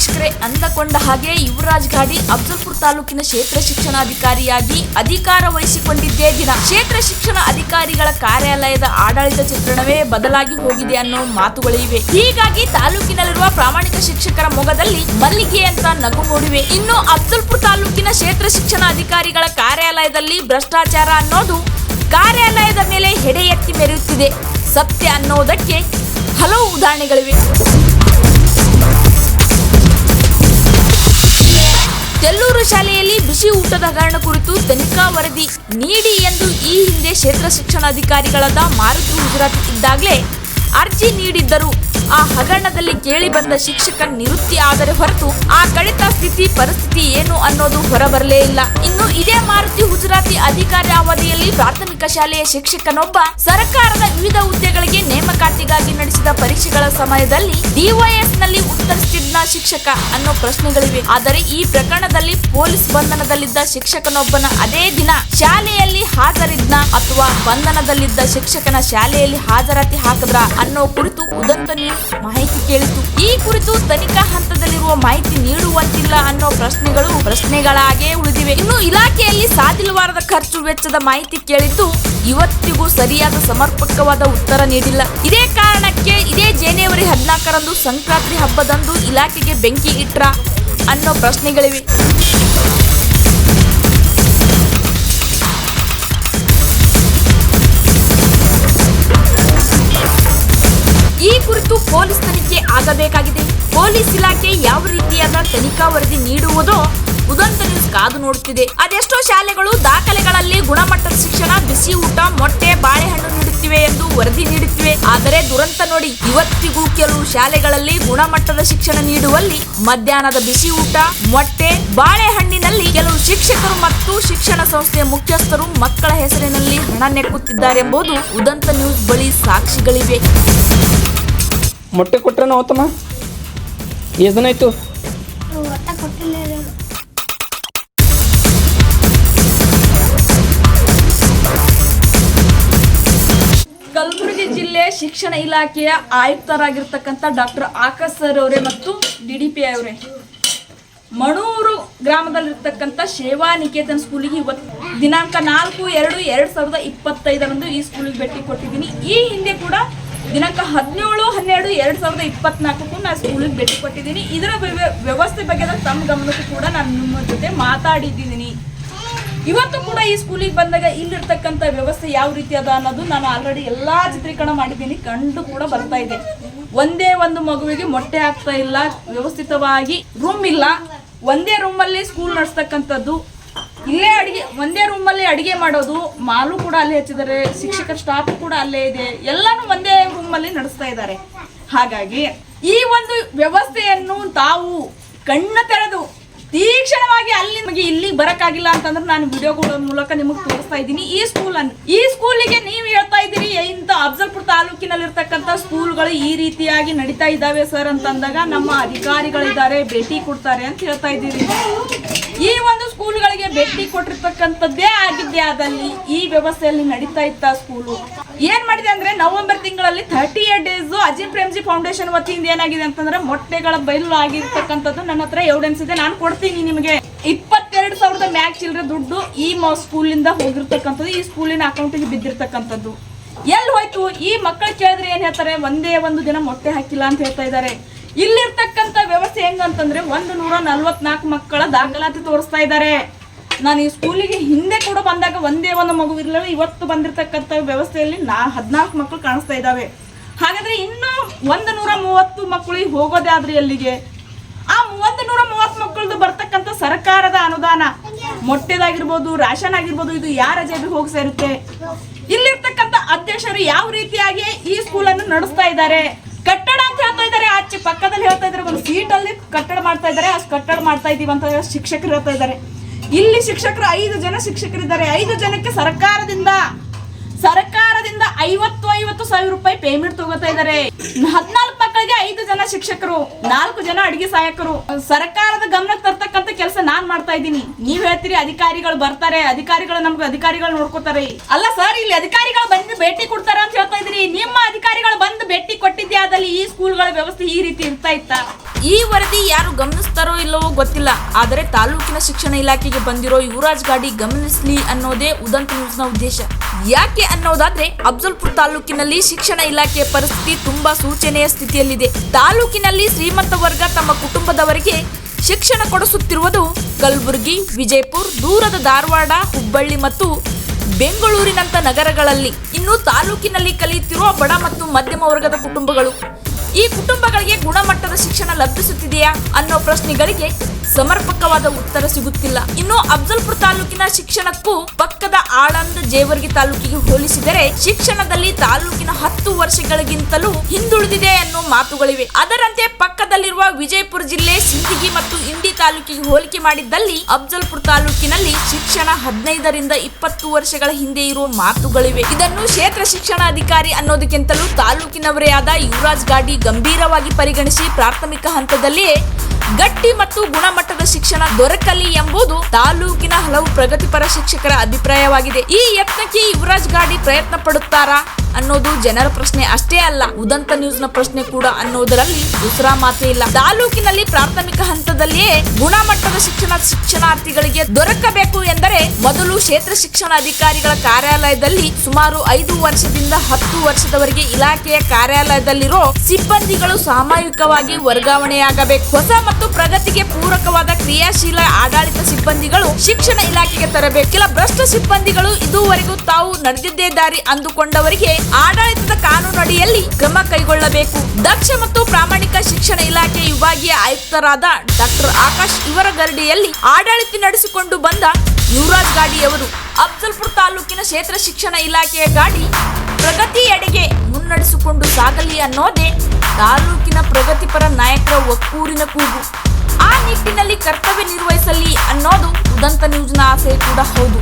ವೀಕ್ಷಕರೇ, ಅಂದಕೊಂಡ ಹಾಗೆ ಯುವರಾಜ್ ಗಾಡಿ ಅಫ್ಜಲ್ಪುರ ತಾಲೂಕಿನ ಕ್ಷೇತ್ರ ಶಿಕ್ಷಣಾಧಿಕಾರಿಯಾಗಿ ಅಧಿಕಾರ ವಹಿಸಿಕೊಂಡಿದ್ದೇ ದಿನ. ಕ್ಷೇತ್ರ ಶಿಕ್ಷಣ ಅಧಿಕಾರಿಗಳ ಕಾರ್ಯಾಲಯದ ಆಡಳಿತ ಚಿತ್ರಣವೇ ಬದಲಾಗಿ ಹೋಗಿದೆ ಅನ್ನೋ ಮಾತುಗಳಿವೆ ಹೀಗಾಗಿ ತಾಲೂಕಿನಲ್ಲಿರುವ ಪ್ರಾಮಾಣಿಕ ಶಿಕ್ಷಕರ ಮೊಗದಲ್ಲಿ ಮಲ್ಲಿಗೆ ಅಂತ ನಗು ಮೂಡಿವೆ. ಇನ್ನು ಅಫ್ಜಲ್ಪುರ ತಾಲೂಕಿನ ಕ್ಷೇತ್ರ ಶಿಕ್ಷಣ ಅಧಿಕಾರಿಗಳ ಕಾರ್ಯಾಲಯದಲ್ಲಿ ಭ್ರಷ್ಟಾಚಾರ ಅನ್ನೋದು ಕಾರ್ಯಾಲಯದ ಮೇಲೆ ಹೆಡೆ ಎತ್ತಿ ಮೆರೆಯುತ್ತಿದೆ. ಸತ್ಯ ಅನ್ನೋದಕ್ಕೆ ಹಲವು ಉದಾಹರಣೆಗಳಿವೆ. ತೆಲ್ಲೂರು ಶಾಲೆಯಲ್ಲಿ ಬಿಸಿ ಊಟದ ಹಗರಣ ಕುರಿತು ತನಿಖಾ ವರದಿ ನೀಡಿ ಎಂದು ಈ ಹಿಂದೆ ಕ್ಷೇತ್ರ ಶಿಕ್ಷಣಾಧಿಕಾರಿಗಳಾದ ಮಾರುತಿ ಗುಜರಾತ್ ಇದ್ದಾಗಲೇ ಅರ್ಜಿ ನೀಡಿದ್ದರು. ಆ ಹಗರಣದಲ್ಲಿ ಕೇಳಿ ಬಂದ ಶಿಕ್ಷಕ ನಿವೃತ್ತಿ ಆದರೆ ಹೊರತು ಆ ಕಡಿತ ಸ್ಥಿತಿ, ಪರಿಸ್ಥಿತಿ ಏನು ಅನ್ನೋದು ಹೊರಬರಲೇ ಇಲ್ಲ. ಇನ್ನು ಇದೇ ಮಾರುತಿ ಗುಜರಾತಿ ಅಧಿಕಾರಿ ಅವಧಿಯಲ್ಲಿ ಪ್ರಾಥಮಿಕ ಶಾಲೆಯ ಶಿಕ್ಷಕನೊಬ್ಬ ಸರ್ಕಾರದ ವಿವಿಧ ಹುದ್ದೆಗಳಿಗೆ ನೇಮಕಾತಿಗಾಗಿ ನಡೆಸಿದ ಪರೀಕ್ಷೆಗಳ ಸಮಯದಲ್ಲಿ ಡಿವೈಎಸ್ನಲ್ಲಿ ಉತ್ತರಿಸುತ್ತಿದ್ದ ಶಿಕ್ಷಕ ಅನ್ನೋ ಪ್ರಶ್ನೆಗಳಿವೆ. ಆದರೆ ಈ ಪ್ರಕರಣದಲ್ಲಿ ಪೊಲೀಸ್ ಬಂಧನದಲ್ಲಿದ್ದ ಶಿಕ್ಷಕನೊಬ್ಬನ ಅದೇ ದಿನ ಶಾಲೆಯಲ್ಲಿ ಹಾಜರಿದ್ನ ಅಥವಾ ಬಂಧನದಲ್ಲಿದ್ದ ಶಿಕ್ಷಕನ ಶಾಲೆಯಲ್ಲಿ ಹಾಜರಾತಿ ಹಾಕದ್ರ ಅನ್ನೋ ಕುರಿತು ಉದಂತ ಮಾಹಿತಿ ಕೇಳಿತು ಈ ಕುರಿತು ತನಿಖಾ ಹಂತದಲ್ಲಿರುವ ಮಾಹಿತಿ ನೀಡುವಂತಿಲ್ಲ ಅನ್ನೋ ಪ್ರಶ್ನೆಗಳು ಪ್ರಶ್ನೆಗಳಾಗೇ ಉಳಿದಿವೆ. ಇನ್ನು ಇಲಾಖೆಯಲ್ಲಿ ಸಾಧಿಲವಾರದ ಖರ್ಚು ವೆಚ್ಚದ ಮಾಹಿತಿ ಕೇಳಿದ್ದು ಇವತ್ತಿಗೂ ಸರಿಯಾದ ಸಮರ್ಪಕವಾದ ಉತ್ತರ ನೀಡಿಲ್ಲ. ಇದೇ ಕಾರಣಕ್ಕೆ ಇದೇ ಜನವರಿ ಹದಿನಾಲ್ಕರಂದು ಸಂಕ್ರಾಂತಿ ಹಬ್ಬದಂದು ಇಲಾಖೆಗೆ ಬೆಂಕಿ ಇಟ್ರ ಅನ್ನೋ ಪ್ರಶ್ನೆಗಳಿವೆ. ಆಗಬೇಕಾಗಿದೆ ಪೊಲೀಸ್ ಇಲಾಖೆ ಯಾವ ರೀತಿಯಾದ ತನಿಖಾ ವರದಿ ನೀಡುವುದೋ ಉದಂತ ನ್ಯೂಸ್ ಕಾದು ನೋಡುತ್ತಿದೆ ಅದೆಷ್ಟೋ ಶಾಲೆಗಳು ದಾಖಲೆಗಳಲ್ಲಿ ಗುಣಮಟ್ಟದ ಶಿಕ್ಷಣ, ಬಿಸಿ ಊಟ, ಮೊಟ್ಟೆ, ಬಾಳೆಹಣ್ಣು ನೀಡುತ್ತಿವೆ ಎಂದು ವರದಿ ನೀಡುತ್ತಿವೆ. ಆದರೆ ದುರಂತ ನೋಡಿ, ಇವತ್ತಿಗೂ ಕೆಲವು ಶಾಲೆಗಳಲ್ಲಿ ಗುಣಮಟ್ಟದ ಶಿಕ್ಷಣ ನೀಡುವಲ್ಲಿ ಮಧ್ಯಾಹ್ನದ ಬಿಸಿ ಊಟ, ಮೊಟ್ಟೆ, ಬಾಳೆಹಣ್ಣಿನಲ್ಲಿ ಕೆಲವು ಶಿಕ್ಷಕರು ಮತ್ತು ಶಿಕ್ಷಣ ಸಂಸ್ಥೆಯ ಮುಖ್ಯಸ್ಥರು ಮಕ್ಕಳ ಹೆಸರಿನಲ್ಲಿ ಹಣ ನೆಕ್ಕುತ್ತಿದ್ದಾರೆಂಬುದು ಉದಂತ ನ್ಯೂಸ್ ಬಳಿ ಸಾಕ್ಷಿಗಳಿವೆ. ಮೊಟ್ಟೆ ಕೊಟ್ರೇನ ಹೋತಮ್ಮ ಎಷ್ಟು ದಿನ ಆಯ್ತು. ಕಲಬುರಗಿ ಜಿಲ್ಲೆ ಶಿಕ್ಷಣ ಇಲಾಖೆಯ ಆಯುಕ್ತರಾಗಿರ್ತಕ್ಕಂಥ ಡಾಕ್ಟರ್ ಆಕಾಶ್ ಸರ್ ಅವರೇ ಮತ್ತು ಡಿ ಡಿ ಪಿ ಅವರೇ. ಮಣೂರು ಗ್ರಾಮದಲ್ಲಿರ್ತಕ್ಕಂಥ ಸೇವಾ ನಿಕೇತನ್ ಸ್ಕೂಲಿಗೆ ಇವತ್ತು ದಿನಾಂಕ ನಾಲ್ಕು ಎರಡು ಎರಡು ಸಾವಿರದ ಇಪ್ಪತ್ತೈದರಂದು ಈ ಸ್ಕೂಲಿಗೆ ಭೇಟಿ ಕೊಟ್ಟಿದ್ದೀನಿ. ಈ ಹಿಂದೆ ಕೂಡ ದಿನಾಂಕ ಹದಿನೇಳು, ಹನ್ನೆರಡು, ಎರಡು ಸಾವಿರದ ಇಪ್ಪತ್ನಾಲ್ಕಕ್ಕೂ ನಾನು ಸ್ಕೂಲಿಗೆ ಭೇಟಿ ಕೊಟ್ಟಿದ್ದೀನಿ. ಇದರ ವ್ಯವ- ವ್ಯವಸ್ಥೆ ಬಗ್ಗೆ ತಮ್ಮ ಗಮನಕ್ಕೂ ಕೂಡ ನಾನು ನಿಮ್ಮ ಜೊತೆ ಮಾತಾಡಿದ್ದೀನಿ. ಇವತ್ತು ಕೂಡ ಈ ಸ್ಕೂಲಿಗೆ ಬಂದಾಗ ಇಲ್ಲಿರ್ತಕ್ಕಂಥ ವ್ಯವಸ್ಥೆ ಯಾವ ರೀತಿ ಅದ ಅನ್ನೋದು ನಾನು ಆಲ್ರೆಡಿ ಎಲ್ಲ ಚಿತ್ರೀಕರಣ ಮಾಡಿದ್ದೀನಿ. ಕಂಡು ಕೂಡ ಬರ್ತಾ ಇದೆ. ಒಂದೇ ಒಂದು ಮಗುವಿಗೆ ಮೊಟ್ಟೆ ಆಗ್ತಾ ಇಲ್ಲ. ವ್ಯವಸ್ಥಿತವಾಗಿ ರೂಮ್ ಇಲ್ಲ. ಒಂದೇ ರೂಮಲ್ಲಿ ಸ್ಕೂಲ್ ನಡೆಸ್ತಕ್ಕಂಥದ್ದು ಇಲ್ಲೇ ಅಡಿಗೆ, ಒಂದೇ ರೂಮಲ್ಲಿ ಅಡಿಗೆ ಮಾಡೋದು, ಮಾಲು ಕೂಡ ಅಲ್ಲೇ ಹಚ್ಚಿದ್ದಾರೆ, ಶಿಕ್ಷಕರ ಸ್ಟಾಫ್ ಕೂಡ ಅಲ್ಲೇ ಇದೆ, ಎಲ್ಲಾನು ಒಂದೇ ರೂಮಲ್ಲಿ ನಡೆಸ್ತಾ ಇದ್ದಾರೆ. ಹಾಗಾಗಿ ಈ ಒಂದು ವ್ಯವಸ್ಥೆಯನ್ನು ತಾವು ಕಣ್ಣ ತೆರೆದು ತೀಕ್ಷಣವಾಗಿ ಅಲ್ಲಿ ನಿಮಗೆ ಇಲ್ಲಿ ಬರಕ್ಕಾಗಿಲ್ಲ ಅಂತಂದ್ರೆ ನಾನು ವಿಡಿಯೋಗಳ ಮೂಲಕ ನಿಮಗೆ ತೋರಿಸ್ತಾ ಇದ್ದೀನಿ. ಈ ಸ್ಕೂಲ್ ಅನ್ನು, ಈ ಸ್ಕೂಲಿಗೆ ನೀವು ಹೇಳ್ತಾ ಇದ್ದೀರಿ, ಇಂಥ ಅಫ್ಜಲ್ಪುರ ತಾಲೂಕಿನಲ್ಲಿರ್ತಕ್ಕಂಥ ಸ್ಕೂಲ್ಗಳು ಈ ರೀತಿಯಾಗಿ ನಡೀತಾ ಇದ್ದಾವೆ ಸರ್ ಅಂತಂದಾಗ ನಮ್ಮ ಅಧಿಕಾರಿಗಳಿದ್ದಾರೆ, ಭೇಟಿ ಕೊಡ್ತಾರೆ ಅಂತ ಹೇಳ್ತಾ ಇದ್ದೀರಿ. ಈ ಒಂದು ಸ್ಕೂಲ್ಗಳಿಗೆ ಭೇಟಿ ಕೊಟ್ಟಿರ್ತಕ್ಕಂಥದ್ದೇ ಆಗಿದ್ದೆ ಅದಲ್ಲಿ ಈ ವ್ಯವಸ್ಥೆಯಲ್ಲಿ ನಡೀತಾ ಇತ್ತ ಸ್ಕೂಲು. ಏನ್ ಮಾಡಿದೆ ಅಂದ್ರೆ ನವೆಂಬರ್ ತಿಂಗಳಲ್ಲಿ thirty eight days Azim Premji foundation ವತಿಯಿಂದ ಏನಾಗಿದೆ ಅಂತಂದ್ರೆ ಮೊಟ್ಟೆಗಳ ಬಯಲು ಆಗಿರ್ತಕ್ಕಂಥದ್ದು ನನ್ನ ಹತ್ರ ಎವಿಡೆನ್ಸ್ ಇದೆ. ನಾನು ಕೊಡ್ತೀನಿ ನಿಮಗೆ. ಇಪ್ಪತ್ತೆರಡು ಸಾವಿರದ ಮ್ಯಾಕ್ ಚಿಲ್ಲರೆ ದುಡ್ಡು ಈ ಸ್ಕೂಲಿಂದ ಹೋಗಿರ್ತಕ್ಕಂಥದ್ದು, ಈ ಸ್ಕೂಲಿನ ಅಕೌಂಟಿಗೆ ಬಿದ್ದಿರ್ತಕ್ಕಂಥದ್ದು. ಎಲ್ಲಿ ಹೋಯ್ತು? ಈ ಮಕ್ಕಳು ಕೇಳಿದ್ರೆ ಏನ್ ಹೇಳ್ತಾರೆ? ಒಂದೇ ಒಂದು ದಿನ ಮೊಟ್ಟೆ ಹಾಕಿಲ್ಲ ಅಂತ ಹೇಳ್ತಾ ಇದ್ದಾರೆ. ಇಲ್ಲಿರ್ತಕ್ಕಂಥ ವ್ಯವಸ್ಥೆ ಹೆಂಗಂತಂದ್ರೆ ಒಂದು ನೂರ ನಲ್ವತ್ನಾಲ್ಕು ಮಕ್ಕಳ ದಾಖಲಾತಿ ತೋರಿಸ್ತಾ ಇದ್ದಾರೆ. ನಾನು ಈ ಸ್ಕೂಲಿಗೆ ಹಿಂದೆ ಕೂಡ ಬಂದಾಗ ಒಂದೇ ಒಂದು ಮಗು ಇರಲಿಲ್ಲ ಇವತ್ತು ಬಂದಿರತಕ್ಕಂಥ ವ್ಯವಸ್ಥೆಯಲ್ಲಿ ನಾ ಹದಿನಾಲ್ಕು ಮಕ್ಕಳು ಕಾಣಿಸ್ತಾ ಇದ್ದಾವೆ. ಹಾಗಾದ್ರೆ ಇನ್ನು ಒಂದು ನೂರ ಮೂವತ್ತು ಮಕ್ಕಳಿಗೆ ಹೋಗೋದೇ ಆದ್ರೆ ಎಲ್ಲಿಗೆ? ಆ ಒಂದು ನೂರ ಮೂವತ್ತು ಮಕ್ಕಳದು ಬರ್ತಕ್ಕಂಥ ಸರ್ಕಾರದ ಅನುದಾನ, ಮೊಟ್ಟೆದಾಗಿರ್ಬೋದು, ರಾಷನ್ ಆಗಿರ್ಬೋದು, ಇದು ಯಾರ ಜೇಬಿಗೆ ಹೋಗಿ ಸೇರುತ್ತೆ? ಇಲ್ಲಿರ್ತಕ್ಕಂಥ ಅಧ್ಯಕ್ಷರು ಯಾವ ರೀತಿಯಾಗಿ ಈ ಸ್ಕೂಲನ್ನು ನಡೆಸ್ತಾ ಇದ್ದಾರೆ? ಕಟ್ಟಡ ಅಂತ ಹೇಳ್ತಾ ಇದ್ದಾರೆ. ಆಚೆ ಪಕ್ಕದಲ್ಲಿ ಹೇಳ್ತಾ ಇದ್ದಾರೆ. ಒಂದು ಸೀಟ್ ಅಲ್ಲಿ ಕಟ್ಟಡ ಮಾಡ್ತಾ ಇದ್ದಾರೆ. ಅಷ್ಟು ಕಟ್ಟಡ ಮಾಡ್ತಾ ಇದೀವಿ ಅಂತ ಶಿಕ್ಷಕರು ಹೇಳ್ತಾ ಇದ್ದಾರೆ. ಇಲ್ಲಿ ಶಿಕ್ಷಕರು ಐದು ಜನ ಶಿಕ್ಷಕರಿದ್ದಾರೆ. ಐದು ಜನಕ್ಕೆ ಸರ್ಕಾರದಿಂದ ಸರ್ಕಾರದಿಂದ ಐವತ್ತು ಐವತ್ತು ಸಾವಿರ ರೂಪಾಯಿ ಪೇಮೆಂಟ್ ತಗೋತಾ ಇದ್ದಾರೆ ಹದಿನಾಲ್ಕು ಮಕ್ಕಳಿಗೆ ಐದು ಜನ ಶಿಕ್ಷಕರು, ನಾಲ್ಕು ಜನ ಅಡಿಗೆ ಸಹಾಯಕರು. ಸರ್ಕಾರದ ಗಮನಕ್ಕೆ ತರ್ತಕ್ಕಂತ ಕೆಲಸ ನಾನ್ ಮಾಡ್ತಾ ಇದ್ದೀನಿ. ನೀವ್ ಹೇಳ್ತೀರಿ ಅಧಿಕಾರಿಗಳು ಬರ್ತಾರೆ, ಅಧಿಕಾರಿಗಳು ನಮ್ಗೆ ಅಧಿಕಾರಿಗಳು ನೋಡ್ಕೋತಾರೆ. ಅಲ್ಲ ಸರ್, ಇಲ್ಲಿ ಅಧಿಕಾರಿಗಳು ಬಂದು ಭೇಟಿ ಕೊಡ್ತಾರೆ ಅಂತ ಹೇಳ್ತಾ ಇದ್ರಿ ನಿಮ್ಮ ಅಧಿಕಾರಿಗಳು ಬಂದು ಭೇಟಿ ಕೊಟ್ಟಿದ್ದೆ ಆದಲ್ಲಿ ಈ ಸ್ಕೂಲ್ಗಳ ವ್ಯವಸ್ಥೆ ಈ ರೀತಿ ಇರ್ತಾ ಇತ್ತ? ಈ ವರದಿ ಯಾರು ಗಮನಿಸ್ತಾರೋ ಇಲ್ಲವೋ ಗೊತ್ತಿಲ್ಲ. ಆದರೆ ತಾಲೂಕಿನ ಶಿಕ್ಷಣ ಇಲಾಖೆಗೆ ಬಂದಿರೋ ಯುವರಾಜ್ ಗಾಡಿ ಗಮನಿಸ್ಲಿ ಅನ್ನೋದೇ ಉದಂತ ನ್ಯೂಸ್ನ ಉದ್ದೇಶ. ಯಾಕೆ ಅನ್ನೋದಾದ್ರೆ ಅಫ್ಜಲ್ಪುರ್ ತಾಲೂಕಿನಲ್ಲಿ ಶಿಕ್ಷಣ ಇಲಾಖೆಯ ಪರಿಸ್ಥಿತಿ ತುಂಬಾ ಸೂಚನೆಯ ಸ್ಥಿತಿಯಲ್ಲಿದೆ. ತಾಲೂಕಿನಲ್ಲಿ ಶ್ರೀಮಂತ ವರ್ಗ ತಮ್ಮ ಕುಟುಂಬದವರಿಗೆ ಶಿಕ್ಷಣ ಕೊಡಿಸುತ್ತಿರುವುದು ಕಲಬುರಗಿ, ವಿಜಯಪುರ, ದೂರದ ಧಾರವಾಡ, ಹುಬ್ಬಳ್ಳಿ ಮತ್ತು ಬೆಂಗಳೂರಿನಂತ ನಗರಗಳಲ್ಲಿ. ಇನ್ನು ತಾಲೂಕಿನಲ್ಲಿ ಕಲಿಯುತ್ತಿರುವ ಬಡ ಮತ್ತು ಮಧ್ಯಮ ವರ್ಗದ ಕುಟುಂಬಗಳು ಈ ಕುಟುಂಬಗಳಿಗೆ ಗುಣಮಟ್ಟದ ಶಿಕ್ಷಣ ಲಭಿಸುತ್ತಿದೆಯಾ ಅನ್ನೋ ಪ್ರಶ್ನೆಗಳಿಗೆ ಸಮರ್ಪಕವಾದ ಉತ್ತರ ಸಿಗುತ್ತಿಲ್ಲ. ಇನ್ನು ಅಫ್ಜಲ್ಪುರ ತಾಲೂಕಿನ ಶಿಕ್ಷಣಕ್ಕೂ ಪಕ್ಕದ ಆಳಂದ ಜೇವರ್ಗಿ ತಾಲೂಕಿಗೆ ಹೋಲಿಸಿದರೆ ಶಿಕ್ಷಣದಲ್ಲಿ ತಾಲೂಕಿನ ಹತ್ತು ವರ್ಷಗಳಿಗಿಂತಲೂ ಹಿಂದುಳಿದಿದೆ ಅನ್ನೋ ಮಾತುಗಳಿವೆ. ಅದರಂತೆ ಪಕ್ಕದಲ್ಲಿರುವ ವಿಜಯಪುರ ಜಿಲ್ಲೆ ಸಿಂದಗಿ ಮತ್ತು ಇಂಡಿ ತಾಲೂಕಿಗೆ ಹೋಲಿಕೆ ಮಾಡಿದ್ದಲ್ಲಿ ಅಫ್ಜಲ್ಪುರ ತಾಲೂಕಿನಲ್ಲಿ ಶಿಕ್ಷಣ ಹದಿನೈದರಿಂದ ಇಪ್ಪತ್ತು ವರ್ಷಗಳ ಹಿಂದೆ ಇರುವ ಮಾತುಗಳಿವೆ. ಇದನ್ನು ಕ್ಷೇತ್ರ ಶಿಕ್ಷಣಾಧಿಕಾರಿ ಅನ್ನೋದಕ್ಕಿಂತಲೂ ತಾಲೂಕಿನವರೇ ಆದ ಯುವರಾಜ್ ಗಾಡಿ ಗಂಭೀರವಾಗಿ ಪರಿಗಣಿಸಿ ಪ್ರಾಥಮಿಕ ಹಂತದಲ್ಲಿಯೇ ಗಟ್ಟಿ ಮತ್ತು ಗುಣಮಟ್ಟದ ಶಿಕ್ಷಣ ದೊರಕಲಿ ಎಂಬುದು ತಾಲೂಕಿನ ಹಲವು ಪ್ರಗತಿಪರ ಶಿಕ್ಷಕರ ಅಭಿಪ್ರಾಯವಾಗಿದೆ. ಈ ಯತ್ನಕ್ಕೆ ಯುವರಾಜ್ ಗಾಡಿ ಪ್ರಯತ್ನ ಪಡುತ್ತಾರಾ ಅನ್ನೋದು ಜನರ ಪ್ರಶ್ನೆ ಅಷ್ಟೇ ಅಲ್ಲ, ಉದಂತ ನ್ಯೂಸ್ನ ಪ್ರಶ್ನೆ ಕೂಡ ಅನ್ನೋದರಲ್ಲಿ ದೂಸರಾ ಮಾತೇ ಇಲ್ಲ. ತಾಲೂಕಿನಲ್ಲಿ ಪ್ರಾಥಮಿಕ ಹಂತದಲ್ಲಿಯೇ ಗುಣಮಟ್ಟದ ಶಿಕ್ಷಣ ಶಿಕ್ಷಣಾರ್ಥಿಗಳಿಗೆ ದೊರಕಬೇಕು ಎಂದರೆ ಮೊದಲು ಕ್ಷೇತ್ರ ಶಿಕ್ಷಣ ಅಧಿಕಾರಿಗಳ ಕಾರ್ಯಾಲಯದಲ್ಲಿ ಸುಮಾರು ಐದು ವರ್ಷದಿಂದ ಹತ್ತು ವರ್ಷದವರೆಗೆ ಇಲಾಖೆಯ ಕಾರ್ಯಾಲಯದಲ್ಲಿರೋ ಸಿಬ್ಬಂದಿಗಳು ಸಾಮೂಹಿಕವಾಗಿ ವರ್ಗಾವಣೆಯಾಗಬೇಕು. ಹೊಸ ಮತ್ತು ಪ್ರಗತಿಗೆ ಪೂರಕವಾದ ಕ್ರಿಯಾಶೀಲ ಆಡಳಿತ ಸಿಬ್ಬಂದಿಗಳು ಶಿಕ್ಷಣ ಇಲಾಖೆಗೆ ತರಬೇಕು ಭ್ರಷ್ಟ ಸಿಬ್ಬಂದಿಗಳು ಇದುವರೆಗೂ ತಾವು ನಡೆದಿದ್ದೇ ದಾರಿ ಅಂದುಕೊಂಡವರಿಗೆ ಆಡಳಿತದ ಕಾನೂನಡಿಯಲ್ಲಿ ಕ್ರಮ ಕೈಗೊಳ್ಳಬೇಕು. ದಕ್ಷ ಮತ್ತು ಪ್ರಾಮಾಣಿಕ ಶಿಕ್ಷಣ ಇಲಾಖೆ ವಿಭಾಗೀಯ ಆಯುಕ್ತರಾದ ಡಾಕ್ಟರ್ ಆಕಾಶ್ ಇವರ ಗರಡಿಯಲ್ಲಿ ಆಡಳಿತ ನಡೆಸಿಕೊಂಡು ಬಂದ ಯುವರಾಜ್ ಗಾಡಿಯವರು ಅಫ್ಜಲ್ಪುರ ತಾಲೂಕಿನ ಕ್ಷೇತ್ರ ಶಿಕ್ಷಣ ಇಲಾಖೆಯ ಗಾಡಿ ಪ್ರಗತಿಯೆಡೆಗೆ ಮುನ್ನಡೆಸಿಕೊಂಡು ಸಾಗಲಿ ಅನ್ನೋದೇ ತಾಲೂಕಿನ ಪ್ರಗತಿಪರ ನಾಯಕರ ಒಕ್ಕೂರಿನ ಕೂಗು. ಆ ನಿಟ್ಟಿನಲ್ಲಿ ಕರ್ತವ್ಯ ನಿರ್ವಹಿಸಲಿ ಅನ್ನೋದು ಉದಂತ ನ್ಯೂಸ್ನ ಆಸೆ ಕೂಡ ಹೌದು.